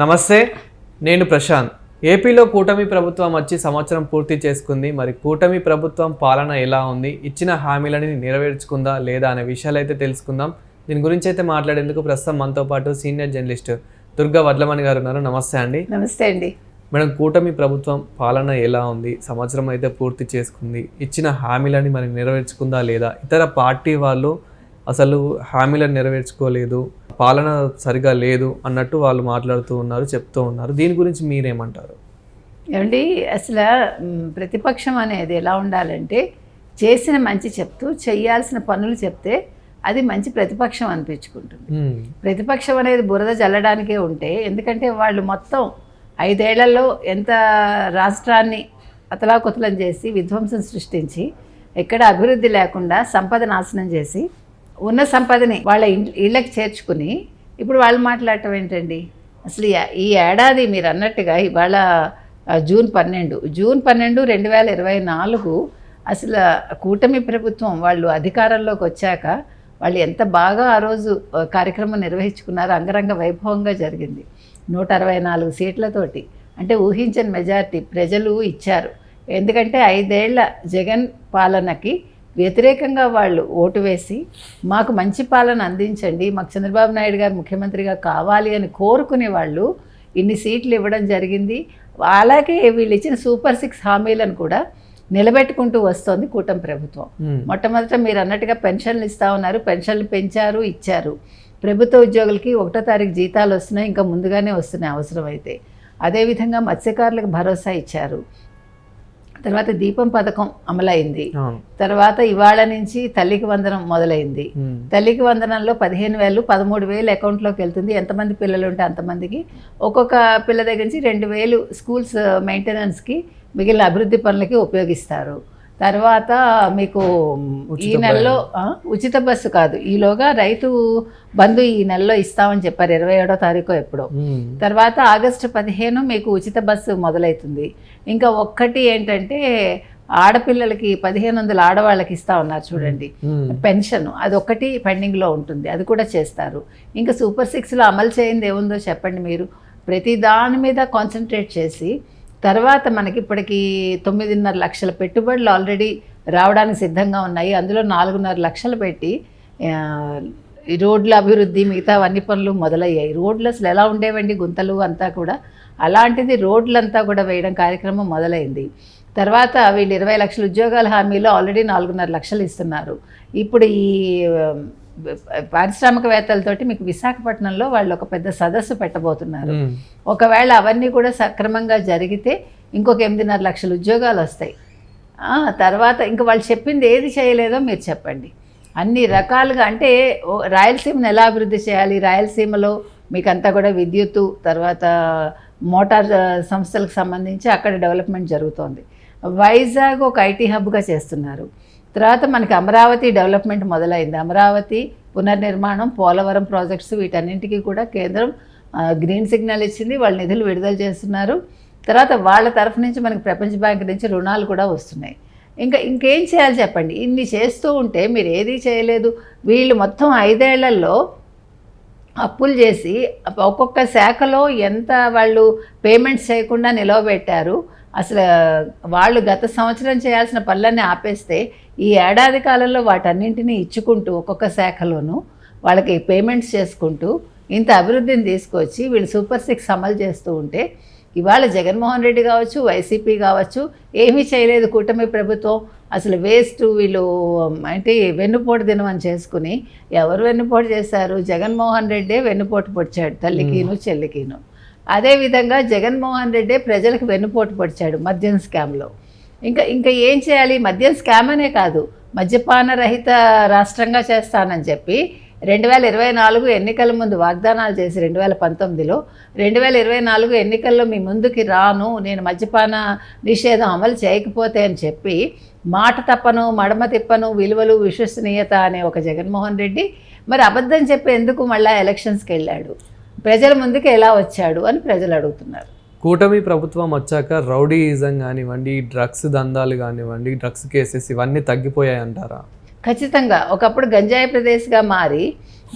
నమస్తే నేను ప్రశాంత్. ఏపీలో కూటమి ప్రభుత్వం వచ్చి సంవత్సరం పూర్తి చేసుకుంది. మరి కూటమి ప్రభుత్వం పాలన ఎలా ఉంది? ఇచ్చిన హామీలని నెరవేర్చుకుందా లేదా అనే విషయాలు అయితే తెలుసుకుందాం. దీని గురించి అయితే మాట్లాడేందుకు ప్రస్తుతం మనతో పాటు సీనియర్ జర్నలిస్ట్ దుర్గా వడ్లమణి గారు ఉన్నారు. నమస్తే అండి. నమస్తే అండి. మేడం కూటమి ప్రభుత్వం పాలన ఎలా ఉంది? సంవత్సరం అయితే పూర్తి చేసుకుంది. ఇచ్చిన హామీలని మరి నెరవేర్చుకుందా లేదా? ఇతర పార్టీ వాళ్ళు అసలు హామీలను నెరవేర్చుకోలేదు పాలన సరిగా లేదు అన్నట్టు వాళ్ళు మాట్లాడుతూ ఉన్నారు చెప్తూ ఉన్నారు. దీని గురించి మీరేమంటారు? ఏమండి అసలు ప్రతిపక్షం అనేది ఎలా ఉండాలంటే చేసిన మంచి చెప్తూ చేయాల్సిన పనులు చెప్తే అది మంచి ప్రతిపక్షం అనిపించుకుంటుంది. ప్రతిపక్షం అనేది బురద జల్లడానికే ఉంటే ఎందుకంటే వాళ్ళు మొత్తం ఐదేళ్ళలో ఎంత రాష్ట్రాన్ని అతలాకుతలం చేసి విధ్వంసం సృష్టించి ఎక్కడ అభివృద్ధి లేకుండా సంపద నాశనం చేసి ఉన్న సంపదని వాళ్ళ ఇళ్ళకి చేర్చుకుని ఇప్పుడు వాళ్ళు మాట్లాడటం ఏంటండి? అసలు ఈ- ఏడాది మీరు అన్నట్టుగా ఇవాళ జూన్ పన్నెండు. జూన్ పన్నెండు రెండు వేల ఇరవై నాలుగు అసలు కూటమి ప్రభుత్వం వాళ్ళు అధికారంలోకి వచ్చాక వాళ్ళు ఎంత బాగా ఆ రోజు కార్యక్రమం నిర్వహించుకున్నారో అంగరంగ వైభవంగా జరిగింది. నూట అరవై నాలుగు సీట్లతోటి అంటే ఊహించని మెజార్టీ ప్రజలు ఇచ్చారు. ఎందుకంటే ఐదేళ్ళ జగన్ పాలనకి వ్యతిరేకంగా వాళ్ళు ఓటు వేసి మాకు మంచి పాలన అందించండి మాకు చంద్రబాబు నాయుడు గారు ముఖ్యమంత్రిగా కావాలి అని కోరుకునే వాళ్ళు ఇన్ని సీట్లు ఇవ్వడం జరిగింది. అలాగే వీళ్ళు ఇచ్చిన సూపర్ సిక్స్ హామీలను కూడా నిలబెట్టుకుంటూ వస్తోంది కూటమి ప్రభుత్వం. మొట్టమొదట మీరు అన్నట్టుగా పెన్షన్లు ఇస్తా ఉన్నారు పెన్షన్లు పెంచారు ఇచ్చారు. ప్రభుత్వ ఉద్యోగులకి ఒకటో తారీఖు జీతాలు వస్తున్నాయి ఇంకా ముందుగానే వస్తున్నాయి అవసరమైతే. అదేవిధంగా మత్స్యకారులకు భరోసా ఇచ్చారు. తర్వాత దీపం పథకం అమలైంది. తర్వాత ఇవాళ నుంచి తల్లికి వందనం మొదలైంది. తల్లికి వందనంలో పదిహేను వేలు పదమూడు వేలు అకౌంట్లోకి వెళ్తుంది. ఎంతమంది పిల్లలు ఉంటే అంతమందికి. ఒక్కొక్క పిల్ల దగ్గర నుంచి రెండు వేలు స్కూల్స్ మెయింటెనెన్స్కి మిగిలిన అభివృద్ధి పనులకి ఉపయోగిస్తారు. తర్వాత మీకు ఈ నెలలో ఉచిత బస్సు కాదు. ఈలోగా రైతు బంధు ఈ నెలలో ఇస్తామని చెప్పారు ఇరవై ఏడో తారీఖు ఎప్పుడో. తర్వాత ఆగస్టు పదిహేను మీకు ఉచిత బస్సు మొదలవుతుంది ఇంకా ఒక్కటి ఏంటంటే ఆడపిల్లలకి పదిహేను వందలు ఆడవాళ్ళకి ఇస్తా ఉన్నారు చూడండి. పెన్షన్. అది ఒక్కటి పెండింగ్లో ఉంటుంది. అది కూడా చేస్తారు. ఇంకా సూపర్ సిక్స్లో అమలు చేయింది ఏముందో చెప్పండి మీరు. ప్రతి దాని మీద కాన్సన్ట్రేట్ చేసి తర్వాత మనకి ఇప్పటికి తొమ్మిదిన్నర లక్షల పెట్టుబడులు ఆల్రెడీ రావడానికి సిద్ధంగా ఉన్నాయి. అందులో నాలుగున్నర లక్షలు పెట్టి ఈ రోడ్ల అభివృద్ధి మిగతా అన్ని పనులు మొదలయ్యాయి. రోడ్లు అసలు ఎలా ఉండేవండి గుంతలు అంతా కూడా? అలాంటిది రోడ్లంతా కూడా వేయడం కార్యక్రమం మొదలైంది. తర్వాత వీళ్ళు ఇరవై లక్షల ఉద్యోగాల హామీలో ఆల్రెడీ నాలుగున్నర లక్షలు ఇస్తున్నారు. ఇప్పుడు ఈ పారిశ్రామికవేత్తలతోటి మీకు విశాఖపట్నంలో వాళ్ళు ఒక పెద్ద సదస్సు పెట్టబోతున్నారు. ఒకవేళ అవన్నీ కూడా సక్రమంగా జరిగితే ఇంకొక ఎనిమిదిన్నర లక్షల ఉద్యోగాలు వస్తాయి. తర్వాత ఇంకా వాళ్ళు చెప్పింది ఏది చేయలేదో మీరు చెప్పండి. అన్ని రకాలుగా అంటే రాయలసీమను ఎలా అభివృద్ధి చేయాలి? రాయలసీమలో మీకు అంతా కూడా విద్యుత్తు తర్వాత మోటార్ సంస్థలకు సంబంధించి అక్కడ డెవలప్మెంట్ జరుగుతోంది. వైజాగ్ ఒక ఐటీ హబ్గా చేస్తున్నారు. తర్వాత మనకి అమరావతి డెవలప్మెంట్ మొదలైంది. అమరావతి పునర్నిర్మాణం పోలవరం ప్రాజెక్ట్స్ వీటన్నింటికి కూడా కేంద్రం గ్రీన్ సిగ్నల్ ఇచ్చింది. వాళ్ళు నిధులు విడుదల చేస్తున్నారు. తర్వాత వాళ్ళ తరఫు నుంచి మనకి ప్రపంచ బ్యాంక్ నుంచి రుణాలు కూడా వస్తున్నాయి. ఇంకా ఇంకేం చేయాలి చెప్పండి? ఇన్ని చేస్తూ ఉంటే మీరు ఏది చేయలేదు. వీళ్ళు మొత్తం ఐదేళ్ళలో అప్పులు చేసి ఒక్కొక్క శాఖలో ఎంత వాళ్ళు పేమెంట్స్ చేయకుండా నిలవబెట్టారు. అసలు వాళ్ళు గత సంవత్సరం చేయాల్సిన పనులన్నీ ఆపేస్తే ఈ ఏడాది కాలంలో వాటన్నింటినీ ఇచ్చుకుంటూ ఒక్కొక్క శాఖలోనూ వాళ్ళకి పేమెంట్స్ చేసుకుంటూ ఇంత అభివృద్ధిని తీసుకొచ్చి వీళ్ళు సూపర్ సిక్స్ అమలు చేస్తూ ఉంటే ఇవాళ జగన్మోహన్ రెడ్డి కావచ్చు వైసీపీ కావచ్చు ఏమీ చేయలేదు కూటమి ప్రభుత్వం. అసలు వేస్ట్ వీళ్ళు అంటే వెన్నుపోటు దినం అని చేసుకుని ఎవరు వెన్నుపోటు చేశారు? జగన్మోహన్ రెడ్డే వెన్నుపోటు పొడిచాడు తల్లికిను చెల్లికిను. అదేవిధంగా జగన్మోహన్ రెడ్డే ప్రజలకు వెన్నుపోటు పొడిచాడు మద్యం స్కామ్లో ఇంకా ఇంకా ఏం చేయాలి? మద్యం స్కామ్ అనే కాదు. మద్యపాన రహిత రాష్ట్రంగా చేస్తానని చెప్పి రెండు వేల ఇరవై నాలుగు ఎన్నికల ముందు వాగ్దానాలు చేసి రెండు వేల పంతొమ్మిదిలో రెండు వేల ఇరవై నాలుగు ఎన్నికల్లో మీ ముందుకి రాను నేను మద్యపాన నిషేధం అమలు చేయకపోతే అని చెప్పి మాట తప్పను మడమ తిప్పను విలువలు విశ్వసనీయత అనే ఒక జగన్మోహన్ రెడ్డి మరి అబద్ధం చెప్పి ఎందుకు మళ్ళీ ఎలక్షన్స్కి వెళ్ళాడు. ప్రజల ముందుకు ఎలా వచ్చాడు అని ప్రజలు అడుగుతున్నారు. కూటమి ప్రభుత్వం వచ్చాక రౌడీయిజం కానివ్వండి డ్రగ్స్ దందాలు కానివ్వండి డ్రగ్స్ కేసెస్ ఇవన్నీ తగ్గిపోయాయి అంటారా ఖచ్చితంగా. ఒకప్పుడు గంజాయి ప్రదేశ్గా మారి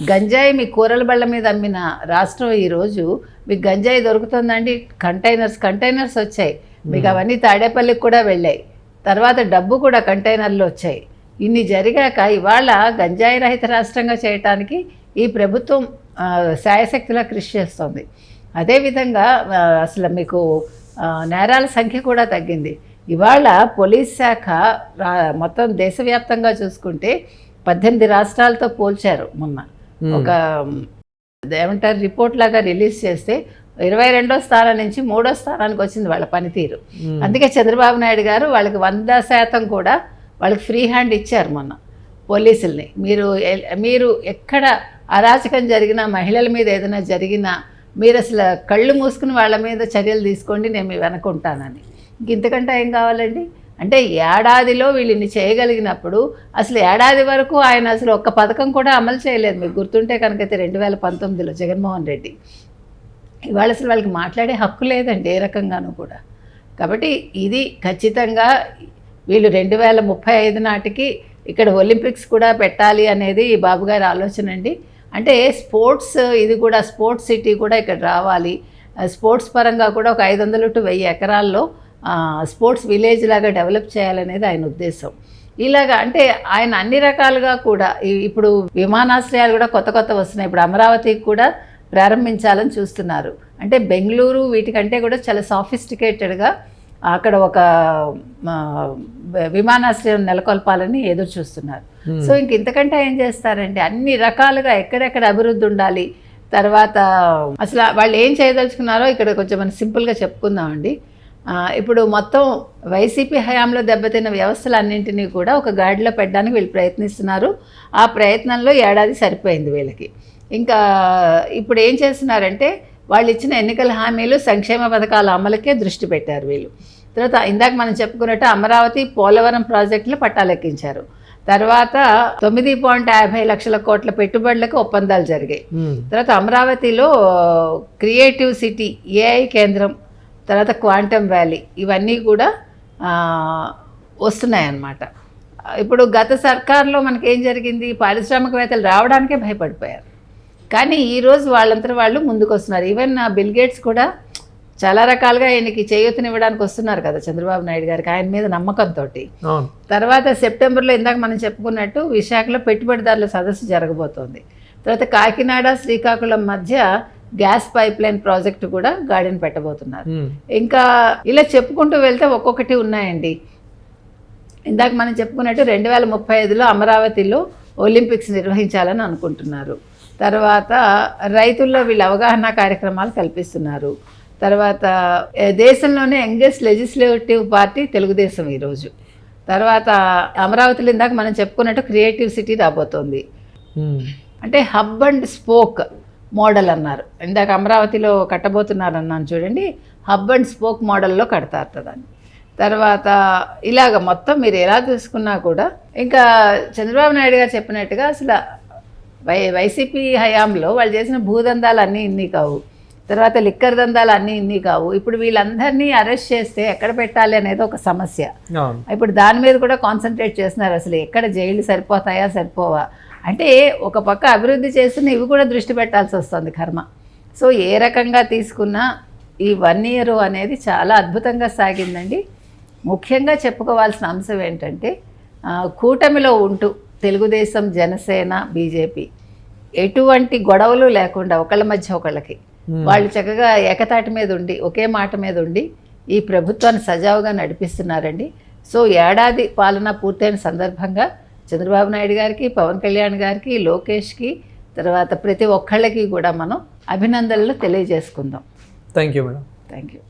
గంజాయి మీ కూరల బళ్ళ మీద అమ్మిన రాష్ట్రం ఈరోజు మీకు గంజాయి దొరుకుతుందండి కంటైనర్స్ కంటైనర్స్ వచ్చాయి. మీకు అవన్నీ తాడేపల్లికి కూడా వెళ్ళాయి. తర్వాత డబ్బు కూడా కంటైనర్లు వచ్చాయి. ఇన్ని జరిగాక ఇవాళ గంజాయి రహిత రాష్ట్రంగా చేయటానికి ఈ ప్రభుత్వం శాయశక్తిలా కృషి చేస్తుంది. అదేవిధంగా అసలు మీకు నేరాల సంఖ్య కూడా తగ్గింది. ఇవాళ పోలీస్ శాఖ మొత్తం దేశవ్యాప్తంగా చూసుకుంటే పద్దెనిమిది రాష్ట్రాలతో పోల్చారు మొన్న. ఒక ఏమంటారు రిపోర్ట్ లాగా రిలీజ్ చేస్తే ఇరవై రెండో స్థానం నుంచి మూడో స్థానానికి వచ్చింది వాళ్ళ పనితీరు. అందుకే చంద్రబాబు నాయుడు గారు వాళ్ళకి వంద శాతం కూడా వాళ్ళకి ఫ్రీ హ్యాండ్ ఇచ్చారు మొన్న. పోలీసుల్ని. మీరు మీరు ఎక్కడ అరాచకం జరిగినా మహిళల మీద ఏదైనా జరిగినా మీరు అసలు కళ్ళు మూసుకుని వాళ్ళ మీద చర్యలు తీసుకోండి నేను మీ వెనకుంటానని. ఇంక ఇంతకంటే ఏం కావాలండి? అంటే ఏడాదిలో వీళ్ళని చేయగలిగినప్పుడు అసలు ఏడాది వరకు ఆయన అసలు ఒక్క పథకం కూడా అమలు చేయలేదు. మీకు గుర్తుంటే కనుకైతే రెండు వేల పంతొమ్మిదిలో జగన్మోహన్ రెడ్డి. ఇవాళ అసలు వాళ్ళకి మాట్లాడే హక్కు లేదండి ఏ రకంగానూ కూడా. కాబట్టి ఇది ఖచ్చితంగా వీళ్ళు రెండు వేల ముప్పై ఐదు నాటికి ఇక్కడ ఒలింపిక్స్ కూడా పెట్టాలి అనేది ఈ బాబు గారి ఆలోచన అండి. అంటే స్పోర్ట్స్ ఇది కూడా స్పోర్ట్స్ సిటీ కూడా ఇక్కడ రావాలి. స్పోర్ట్స్ పరంగా కూడా ఒక ఐదు వందలు టు వెయ్యి ఎకరాల్లో స్పోర్ట్స్ విలేజ్ లాగా డెవలప్ చేయాలనేది ఆయన ఉద్దేశం. ఇలాగా అంటే ఆయన అన్ని రకాలుగా కూడా ఇప్పుడు విమానాశ్రయాలు కూడా కొత్త కొత్త వస్తున్నాయి. ఇప్పుడు అమరావతికి కూడా ప్రారంభించాలని చూస్తున్నారు. అంటే బెంగళూరు వీటికంటే కూడా చాలా సాఫిస్టికేటెడ్గా అక్కడ ఒక విమానాశ్రయం నెలకొల్పాలని ఎదురు చూస్తున్నారు. సో ఇంక ఇంతకంటే ఏం చేస్తారండి? అన్ని రకాలుగా ఎక్కడెక్కడ అభివృద్ధి ఉండాలి? తర్వాత అసలు వాళ్ళు ఏం చేయదలుచుకున్నారో ఇక్కడ కొంచెం మనం సింపుల్గా చెప్పుకుందామండి. ఇప్పుడు మొత్తం వైసీపీ హయాంలో దెబ్బతిన్న వ్యవస్థలన్నింటినీ కూడా ఒక గాడిలో పెట్టడానికి వీళ్ళు ప్రయత్నిస్తున్నారు. ఆ ప్రయత్నంలో ఏడాది సరిపోయింది వీళ్ళకి. ఇంకా ఇప్పుడు ఏం చేస్తున్నారంటే వాళ్ళు ఇచ్చిన ఎన్నికల హామీలు సంక్షేమ పథకాల అమలుకే దృష్టి పెట్టారు వీళ్ళు. తర్వాత ఇందాక మనం చెప్పుకున్నట్టు అమరావతి పోలవరం ప్రాజెక్టులు పట్టాలెక్కించారు. తర్వాత తొమ్మిది పాయింట్ యాభై లక్షల కోట్ల పెట్టుబడులకు ఒప్పందాలు జరిగాయి. తర్వాత అమరావతిలో క్రియేటివ్ సిటీ ఏఐ కేంద్రం తర్వాత క్వాంటమ్ వ్యాలీ ఇవన్నీ కూడా వస్తున్నాయన్నమాట. ఇప్పుడు గత సర్కార్లో మనకి ఏం జరిగింది? పారిశ్రామికవేత్తలు రావడానికే భయపడిపోయారు. కానీ ఈరోజు వాళ్ళంతా వాళ్ళు ముందుకు వస్తున్నారు ఈవెన్ బిల్ గేట్స్ కూడా చాలా రకాలుగా ఆయనకి చేయూతనివ్వడానికి వస్తున్నారు కదా చంద్రబాబు నాయుడు గారికి ఆయన మీద నమ్మకంతో తర్వాత సెప్టెంబర్లో ఇందాక మనం చెప్పుకున్నట్టు విశాఖలో పెట్టుబడిదారుల సదస్సు జరగబోతోంది. తర్వాత కాకినాడ శ్రీకాకుళం మధ్య గ్యాస్ పైప్ లైన్ ప్రాజెక్టు కూడా గాడిని పెట్టబోతున్నారు. ఇంకా ఇలా చెప్పుకుంటూ వెళ్తే ఒక్కొక్కటి ఉన్నాయండి. ఇందాక మనం చెప్పుకున్నట్టు రెండు వేల ముప్పై ఐదులో అమరావతిలో ఒలింపిక్స్ నిర్వహించాలని అనుకుంటున్నారు. తర్వాత రైతుల్లో వీళ్ళు అవగాహన కార్యక్రమాలు కల్పిస్తున్నారు. తర్వాత దేశంలోనే యంగెస్ట్ లెజిస్లేటివ్ పార్టీ తెలుగుదేశం ఈరోజు. తర్వాత అమరావతిలో ఇందాక మనం చెప్పుకున్నట్టు క్రియేటివ్ సిటీ రాబోతోంది. అంటే హబ్ అండ్ స్పోక్ మోడల్ అన్నారు. ఇందాక అమరావతిలో కట్టబోతున్నారు అన్నాను చూడండి హబ్ అండ్ స్పోక్ మోడల్లో కడతారు దాన్ని తర్వాత ఇలాగ మొత్తం మీరు ఎలా చూసుకున్నా కూడా ఇంకా చంద్రబాబు నాయుడు గారు చెప్పినట్టుగా అసలు వై వైసీపీ హయాంలో వాళ్ళు చేసిన భూదందాలు అన్నీ ఇన్ని కావు. తర్వాత లిక్కర్ దందాలు అన్నీ ఇన్ని కావు. ఇప్పుడు వీళ్ళందరినీ అరెస్ట్ చేస్తే ఎక్కడ పెట్టాలి అనేది ఒక సమస్య. ఇప్పుడు దాని మీద కూడా కాన్సన్ట్రేట్ చేస్తున్నారు. అసలు ఎక్కడ జైలు సరిపోతాయా సరిపోవా? అంటే ఒక పక్క అభివృద్ధి చేస్తున్న ఇవి కూడా దృష్టి పెట్టాల్సి వస్తుంది కర్మ. సో ఏ రకంగా తీసుకున్నా ఈ వన్ ఇయర్ అనేది చాలా అద్భుతంగా సాగిందండి. ముఖ్యంగా చెప్పుకోవాల్సిన అంశం ఏంటంటే కూటమిలో ఉంటూ తెలుగుదేశం జనసేన బీజేపీ ఎటువంటి గొడవలు లేకుండా ఒకళ్ళ మధ్య ఒకళ్ళకి. వాళ్ళు చక్కగా ఏకతాటి మీద ఉండి ఒకే మాట మీద ఉండి ఈ ప్రభుత్వాన్ని సజావుగా నడిపిస్తున్నారండి. సో ఏడాది పాలన పూర్తయిన సందర్భంగా చంద్రబాబు నాయుడు గారికి పవన్ కళ్యాణ్ గారికి లోకేష్కి తర్వాత ప్రతి ఒక్కళ్ళకి కూడా మనం అభినందనలు తెలియజేసుకుందాం. Thank you madam thank you